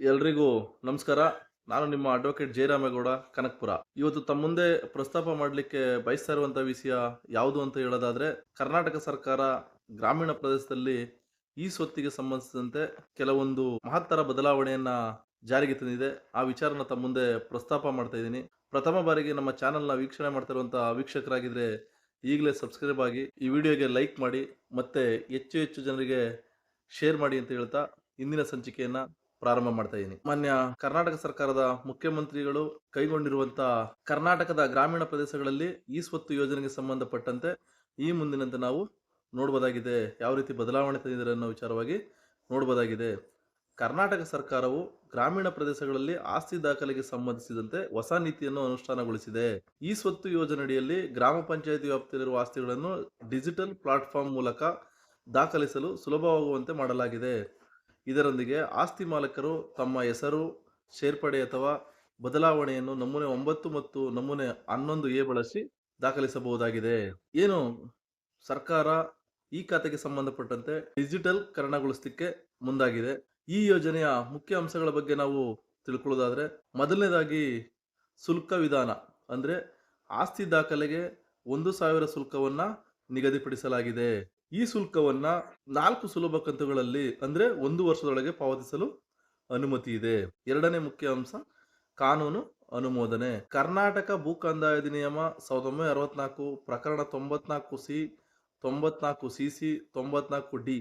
ಎಲ್ರಿಗೂ ನಮಸ್ಕಾರ. ನಾನು ನಿಮ್ಮ ಅಡ್ವೊಕೇಟ್ ಜಯರಾಮೇಗೌಡ, ಕನಕ್ಪುರ. ಇವತ್ತು ತಮ್ಮ ಮುಂದೆ ಪ್ರಸ್ತಾಪ ಮಾಡಲಿಕ್ಕೆ ಬಯಸ್ತಾ ಇರುವಂಥ ವಿಷಯ ಯಾವುದು ಅಂತ ಹೇಳೋದಾದ್ರೆ, ಕರ್ನಾಟಕ ಸರ್ಕಾರ ಗ್ರಾಮೀಣ ಪ್ರದೇಶದಲ್ಲಿ ಈ ಸ್ವತ್ತಿಗೆ ಸಂಬಂಧಿಸಿದಂತೆ ಕೆಲವೊಂದು ಮಹತ್ತರ ಬದಲಾವಣೆಯನ್ನ ಜಾರಿಗೆ ತಂದಿದೆ. ಆ ವಿಚಾರನ ತಮ್ಮ ಮುಂದೆ ಪ್ರಸ್ತಾಪ ಮಾಡ್ತಾ ಇದ್ದೀನಿ. ಪ್ರಥಮ ಬಾರಿಗೆ ನಮ್ಮ ಚಾನೆಲ್ನ ವೀಕ್ಷಣೆ ಮಾಡ್ತಾ ಇರುವಂತಹ ವೀಕ್ಷಕರಾಗಿದ್ರೆ ಈಗಲೇ ಸಬ್ಸ್ಕ್ರೈಬ್ ಆಗಿ ಈ ವಿಡಿಯೋಗೆ ಲೈಕ್ ಮಾಡಿ, ಮತ್ತೆ ಹೆಚ್ಚು ಹೆಚ್ಚು ಜನರಿಗೆ ಶೇರ್ ಮಾಡಿ ಅಂತ ಹೇಳ್ತಾ ಇಂದಿನ ಸಂಚಿಕೆಯನ್ನ ಪ್ರಾರಂಭ ಮಾಡ್ತಾ ಇದ್ದೀನಿ ಮಾನ್ಯ ಕರ್ನಾಟಕ ಸರ್ಕಾರದ ಮುಖ್ಯಮಂತ್ರಿಗಳು ಕೈಗೊಂಡಿರುವಂತ ಕರ್ನಾಟಕದ ಗ್ರಾಮೀಣ ಪ್ರದೇಶಗಳಲ್ಲಿ ಈ ಸ್ವತ್ತು ಯೋಜನೆಗೆ ಸಂಬಂಧಪಟ್ಟಂತೆ ಈ ಮುಂದಿನಂತೆ ನಾವು ನೋಡಬಹುದಾಗಿದೆ ಯಾವ ರೀತಿ ಬದಲಾವಣೆ ತಂದಿದ್ದಾರೆ ಅನ್ನೋ ವಿಚಾರವಾಗಿ ನೋಡಬಹುದಾಗಿದೆ ಕರ್ನಾಟಕ ಸರ್ಕಾರವು ಗ್ರಾಮೀಣ ಪ್ರದೇಶಗಳಲ್ಲಿ ಆಸ್ತಿ ದಾಖಲೆಗೆ ಸಂಬಂಧಿಸಿದಂತೆ ಹೊಸ ನೀತಿಯನ್ನು ಅನುಷ್ಠಾನಗೊಳಿಸಿದೆ. ಈ ಸ್ವತ್ತು ಯೋಜನೆಯಡಿಯಲ್ಲಿ ಗ್ರಾಮ ಪಂಚಾಯತಿ ವ್ಯಾಪ್ತಿಯಲ್ಲಿರುವ ಆಸ್ತಿಗಳನ್ನು ಡಿಜಿಟಲ್ ಪ್ಲಾಟ್ಫಾರ್ಮ್ ಮೂಲಕ ದಾಖಲಿಸಲು ಸುಲಭವಾಗುವಂತೆ ಮಾಡಲಾಗಿದೆ. ಇದರೊಂದಿಗೆ ಆಸ್ತಿ ಮಾಲಕರು ತಮ್ಮ ಹೆಸರು, ಸೇರ್ಪಡೆ ಅಥವಾ ಬದಲಾವಣೆಯನ್ನು ನಮೂನೆ ಒಂಬತ್ತು ಮತ್ತು ನಮೂನೆ ಹನ್ನೊಂದು ಎ ಬಳಸಿ ದಾಖಲಿಸಬಹುದಾಗಿದೆ. ಏನು? ಸರ್ಕಾರ ಈ ಖಾತೆಗೆ ಸಂಬಂಧಪಟ್ಟಂತೆ ಡಿಜಿಟಲ್ ಕರಣಗೊಳಿಸಲಿಕ್ಕೆ ಮುಂದಾಗಿದೆ. ಈ ಯೋಜನೆಯ ಮುಖ್ಯ ಅಂಶಗಳ ಬಗ್ಗೆ ನಾವು ತಿಳ್ಕೊಳ್ಳೋದಾದ್ರೆ, ಮೊದಲನೇದಾಗಿ ಶುಲ್ಕ ವಿಧಾನ, ಅಂದ್ರೆ ಆಸ್ತಿ ದಾಖಲೆಗೆ ಒಂದು ಸಾವಿರ ಶುಲ್ಕವನ್ನ ನಿಗದಿಪಡಿಸಲಾಗಿದೆ. ಈ ಶುಲ್ಕವನ್ನ ನಾಲ್ಕು ಸುಲಭ ಕಂತುಗಳಲ್ಲಿ ಅಂದ್ರೆ ಒಂದು ವರ್ಷದೊಳಗೆ ಪಾವತಿಸಲು ಅನುಮತಿ ಇದೆ. ಎರಡನೇ ಮುಖ್ಯ ಅಂಶ, ಕಾನೂನು ಅನುಮೋದನೆ. ಕರ್ನಾಟಕ ಭೂ ಕಂದಾಯ ಅಧಿನಿಯಮ ಸಾವಿರದ ಒಂಬೈನೂರ ಅರವತ್ನಾಲ್ಕು ಪ್ರಕರಣ ತೊಂಬತ್ನಾಲ್ಕು ಸಿ ತೊಂಬತ್ನಾಲ್ಕು ಸಿ ಸಿ ತೊಂಬತ್ನಾಲ್ಕು ಡಿ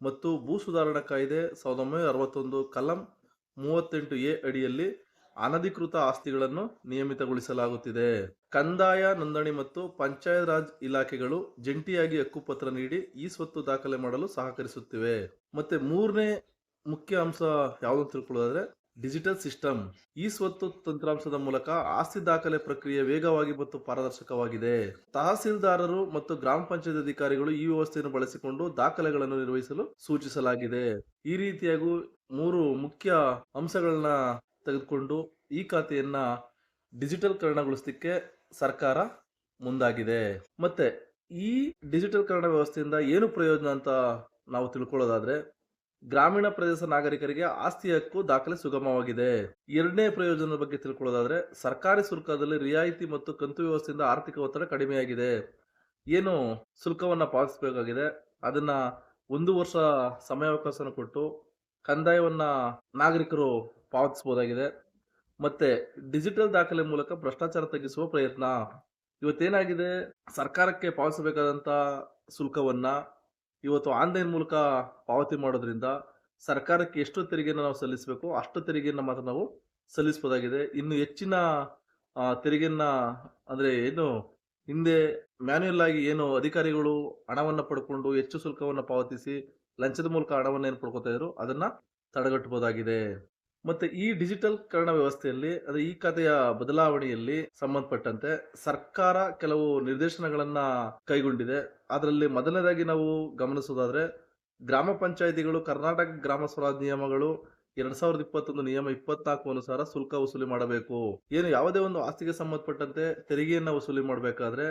ಮತ್ತು ಭೂ ಸುಧಾರಣಾ ಕಾಯ್ದೆ ಸಾವಿರದ ಒಂಬೈನೂರ ಅರವತ್ತೊಂದು, ಕಲಂ ಮೂವತ್ತೆಂಟು ಎ ಅಡಿಯಲ್ಲಿ ಅನಧಿಕೃತ ಆಸ್ತಿಗಳನ್ನು ನಿಯಮಿತಗೊಳಿಸಲಾಗುತ್ತಿದೆ. ಕಂದಾಯ, ನೋಂದಣಿ ಮತ್ತು ಪಂಚಾಯತ್ ರಾಜ್ ಇಲಾಖೆಗಳು ಜಂಟಿಯಾಗಿ ಹಕ್ಕುಪತ್ರ ನೀಡಿ ಈ ಸ್ವತ್ತು ದಾಖಲೆ ಮಾಡಲು ಸಹಕರಿಸುತ್ತಿವೆ. ಮತ್ತೆ ಮೂರನೇ ಮುಖ್ಯ ಅಂಶ ಯಾವುದು ತಿಳ್ಕೊಳ್ಳೋದಾದ್ರೆ, ಡಿಜಿಟಲ್ ಸಿಸ್ಟಮ್. ಈ ಸ್ವತ್ತು ತಂತ್ರಾಂಶದ ಮೂಲಕ ಆಸ್ತಿ ದಾಖಲೆ ಪ್ರಕ್ರಿಯೆ ವೇಗವಾಗಿ ಮತ್ತು ಪಾರದರ್ಶಕವಾಗಿದೆ. ತಹಸೀಲ್ದಾರರು ಮತ್ತು ಗ್ರಾಮ ಪಂಚಾಯತ್ ಅಧಿಕಾರಿಗಳು ಈ ವ್ಯವಸ್ಥೆಯನ್ನು ಬಳಸಿಕೊಂಡು ದಾಖಲೆಗಳನ್ನು ನಿರ್ವಹಿಸಲು ಸೂಚಿಸಲಾಗಿದೆ. ಈ ರೀತಿಯಾಗಿ ಮೂರು ಮುಖ್ಯ ಅಂಶಗಳನ್ನ ತೆಗೆದುಕೊಂಡು ಈ ಖಾತೆಯನ್ನು ಡಿಜಿಟಲ್ಕರಣಗೊಳಿಸಲಿಕ್ಕೆ ಸರ್ಕಾರ ಮುಂದಾಗಿದೆ. ಮತ್ತೆ ಈ ಡಿಜಿಟಲ್ಕರಣ ವ್ಯವಸ್ಥೆಯಿಂದ ಏನು ಪ್ರಯೋಜನ ಅಂತ ನಾವು ತಿಳ್ಕೊಳ್ಳೋದಾದ್ರೆ, ಗ್ರಾಮೀಣ ಪ್ರದೇಶ ನಾಗರಿಕರಿಗೆ ಆಸ್ತಿ ಹಕ್ಕು ದಾಖಲೆ ಸುಗಮವಾಗಿದೆ. ಎರಡನೇ ಪ್ರಯೋಜನದ ಬಗ್ಗೆ ತಿಳ್ಕೊಳ್ಳೋದಾದ್ರೆ, ಸರ್ಕಾರಿ ಶುಲ್ಕದಲ್ಲಿ ರಿಯಾಯಿತಿ ಮತ್ತು ಕಂತು ವ್ಯವಸ್ಥೆಯಿಂದ ಆರ್ಥಿಕ ಒತ್ತಡ ಕಡಿಮೆಯಾಗಿದೆ. ಏನು ಶುಲ್ಕವನ್ನು ಪಾವತಿಸಬೇಕಾಗಿದೆ? ಅದನ್ನ ಒಂದು ವರ್ಷ ಸಮಯಾವಕಾಶನ ಕೊಟ್ಟು, ಕಂದಾಯವನ್ನ ನಾಗರಿಕರು ಪಾವತಿಸಬಹುದಾಗಿದೆ. ಮತ್ತೆ ಡಿಜಿಟಲ್ ದಾಖಲೆ ಮೂಲಕ ಭ್ರಷ್ಟಾಚಾರ ತಗ್ಗಿಸುವ ಪ್ರಯತ್ನ. ಇವತ್ತೇನಾಗಿದೆ? ಸರ್ಕಾರಕ್ಕೆ ಪಾವತಿಸಬೇಕಾದಂತ ಶುಲ್ಕವನ್ನ ಇವತ್ತು ಆನ್ಲೈನ್ ಮೂಲಕ ಪಾವತಿ ಮಾಡೋದ್ರಿಂದ ಸರ್ಕಾರಕ್ಕೆ ಎಷ್ಟು ತೆರಿಗೆಯನ್ನು ನಾವು ಸಲ್ಲಿಸಬೇಕು, ಅಷ್ಟು ತೆರಿಗೆಯನ್ನು ಮಾತ್ರ ನಾವು ಸಲ್ಲಿಸಬಹುದಾಗಿದೆ ಇನ್ನು ಹೆಚ್ಚಿನ ತೆರಿಗೆಯನ್ನ ಅಂದ್ರೆ ಏನು ಹಿಂದೆ ಮ್ಯಾನ್ಯುಯಲ್ ಆಗಿ ಏನು ಅಧಿಕಾರಿಗಳು ಹಣವನ್ನ ಪಡ್ಕೊಂಡು ಹೆಚ್ಚು ಶುಲ್ಕವನ್ನು ಪಾವತಿಸಿ ಲಂಚದ ಮೂಲಕ ಹಣವನ್ನು ಏನು ಪಡ್ಕೋತಾ ಇದ್ರು, ಅದನ್ನ ತಡೆಗಟ್ಟಬಹುದಾಗಿದೆ. ಮತ್ತೆ ಈ ಡಿಜಿಟಲ್ ಕರಣ ವ್ಯವಸ್ಥೆಯಲ್ಲಿ ಅಂದ್ರೆ ಈ ಖಾತೆಯ ಬದಲಾವಣೆಯಲ್ಲಿ ಸಂಬಂಧಪಟ್ಟಂತೆ ಸರ್ಕಾರ ಕೆಲವು ನಿರ್ದೇಶನಗಳನ್ನ ಕೈಗೊಂಡಿದೆ. ಅದರಲ್ಲಿ ಮೊದಲನೇದಾಗಿ ನಾವು ಗಮನಿಸೋದಾದ್ರೆ, ಗ್ರಾಮ ಪಂಚಾಯಿತಿಗಳು, ಕರ್ನಾಟಕ ಗ್ರಾಮ ಸ್ವರಾಜ್ ನಿಯಮಗಳು ಎರಡ್ ಸಾವಿರದ ಇಪ್ಪತ್ತೊಂದು ನಿಯಮ ಇಪ್ಪತ್ನಾಲ್ಕು ಅನುಸಾರ ಶುಲ್ಕ ವಸೂಲಿ ಮಾಡಬೇಕು. ಏನು ಯಾವುದೇ ಒಂದು ಆಸ್ತಿಗೆ ಸಂಬಂಧಪಟ್ಟಂತೆ ತೆರಿಗೆಯನ್ನ ವಸೂಲಿ ಮಾಡಬೇಕಾದ್ರೆ,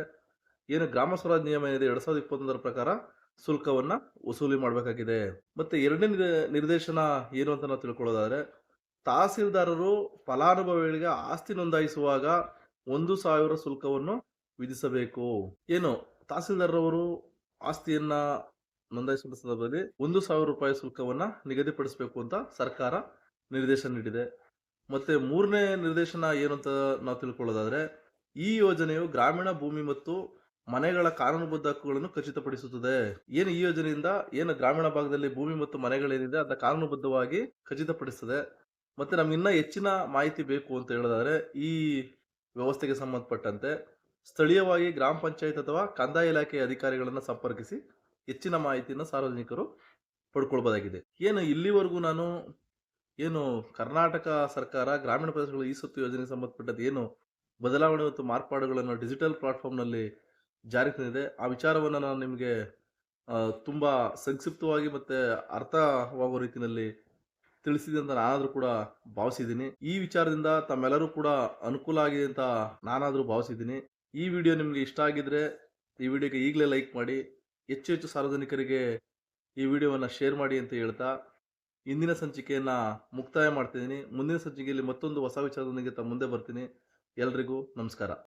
ಏನು ಗ್ರಾಮ ಸ್ವರಾಜ್ ನಿಯಮ ಏನಿದೆ ಎರಡ್ ಸಾವಿರದ ಇಪ್ಪತ್ತೊಂದರ ಪ್ರಕಾರ ಶುಲ್ಕವನ್ನ ವಸೂಲಿ ಮಾಡಬೇಕಾಗಿದೆ. ಮತ್ತೆ ಎರಡನೇ ನಿರ್ದೇಶನ ಏನು ಅಂತ ನಾವು ತಿಳ್ಕೊಳ್ಳೋದಾದ್ರೆ ತಹಸೀಲ್ದಾರರು ಫಲಾನುಭವಿಗಳಿಗೆ ಆಸ್ತಿ ನೋಂದಾಯಿಸುವಾಗ ಒಂದು ಸಾವಿರ ಶುಲ್ಕವನ್ನು ವಿಧಿಸಬೇಕು. ಏನು? ತಹಸೀಲ್ದಾರರವರು ಆಸ್ತಿಯನ್ನ ನೋಂದಾಯಿಸುವ ಸಂದರ್ಭದಲ್ಲಿ ಒಂದು ಸಾವಿರ ರೂಪಾಯಿ ಶುಲ್ಕವನ್ನು ನಿಗದಿಪಡಿಸಬೇಕು ಅಂತ ಸರ್ಕಾರ ನಿರ್ದೇಶನ ನೀಡಿದೆ. ಮತ್ತೆ ಮೂರನೇ ನಿರ್ದೇಶನ ಏನು ಅಂತ ನಾವು ತಿಳ್ಕೊಳ್ಳೋದಾದ್ರೆ, ಈ ಯೋಜನೆಯು ಗ್ರಾಮೀಣ ಭೂಮಿ ಮತ್ತು ಮನೆಗಳ ಕಾನೂನುಬದ್ಧ ಹಕ್ಕುಗಳನ್ನು ಖಚಿತಪಡಿಸುತ್ತದೆ. ಏನು ಈ ಯೋಜನೆಯಿಂದ? ಏನು ಗ್ರಾಮೀಣ ಭಾಗದಲ್ಲಿ ಭೂಮಿ ಮತ್ತು ಮನೆಗಳೇನಿದೆ, ಅದನ್ನ ಕಾನೂನುಬದ್ಧವಾಗಿ ಖಚಿತಪಡಿಸ್ತದೆ. ಮತ್ತೆ ನಮ್ಗೆ ಇನ್ನ ಹೆಚ್ಚಿನ ಮಾಹಿತಿ ಬೇಕು ಅಂತ ಹೇಳೋದಾದ್ರೆ, ಈ ವ್ಯವಸ್ಥೆಗೆ ಸಂಬಂಧಪಟ್ಟಂತೆ ಸ್ಥಳೀಯವಾಗಿ ಗ್ರಾಮ ಪಂಚಾಯತ್ ಅಥವಾ ಕಂದಾಯ ಇಲಾಖೆಯ ಅಧಿಕಾರಿಗಳನ್ನ ಸಂಪರ್ಕಿಸಿ ಹೆಚ್ಚಿನ ಮಾಹಿತಿಯನ್ನು ಸಾರ್ವಜನಿಕರು ಪಡ್ಕೊಳ್ಬೋದಾಗಿದೆ. ಏನು ಇಲ್ಲಿವರೆಗೂ ನಾನು ಏನು ಕರ್ನಾಟಕ ಸರ್ಕಾರ, ಗ್ರಾಮೀಣ ಪ್ರದೇಶಗಳ ಈ ಸುತ್ತು ಯೋಜನೆಗೆ ಸಂಬಂಧಪಟ್ಟದ್ದು ಏನು ಬದಲಾವಣೆ ಮತ್ತು ಮಾರ್ಪಾಡುಗಳನ್ನು ಡಿಜಿಟಲ್ ಪ್ಲಾಟ್ಫಾರ್ಮ್ನಲ್ಲಿ ಜಾರಿ ತಂದಿದೆ, ಆ ವಿಚಾರವನ್ನು ನಾನು ನಿಮಗೆ ತುಂಬಾ ಸಂಕ್ಷಿಪ್ತವಾಗಿ ಮತ್ತು ಅರ್ಥವಾಗುವ ರೀತಿಯಲ್ಲಿ ತಿಳಿಸಿದೆ ಅಂತ ನಾನಾದ್ರೂ ಕೂಡ ಭಾವಿಸಿದ್ದೀನಿ. ಈ ವಿಚಾರದಿಂದ ತಮ್ಮೆಲ್ಲರೂ ಕೂಡ ಅನುಕೂಲ ಆಗಿದೆ ಅಂತ ನಾನಾದರೂ ಭಾವಿಸಿದ್ದೀನಿ. ಈ ವಿಡಿಯೋ ನಿಮಗೆ ಇಷ್ಟ ಆಗಿದ್ರೆ ಈ ವಿಡಿಯೋಗೆ ಈಗಲೇ ಲೈಕ್ ಮಾಡಿ. ಹೆಚ್ಚು ಹೆಚ್ಚು ಸಾರ್ವಜನಿಕರಿಗೆ ಈ ವಿಡಿಯೋವನ್ನು ಶೇರ್ ಮಾಡಿ ಅಂತ ಹೇಳ್ತಾ ಇಂದಿನ ಸಂಚಿಕೆಯನ್ನು ಮುಕ್ತಾಯ ಮಾಡ್ತಿದ್ದೀನಿ. ಮುಂದಿನ ಸಂಚಿಕೆಯಲ್ಲಿ ಮತ್ತೊಂದು ಹೊಸ ವಿಚಾರದೊಂದಿಗೆ ತಮ್ಮ ಮುಂದೆ ಬರ್ತೀನಿ. ಎಲ್ರಿಗೂ ನಮಸ್ಕಾರ.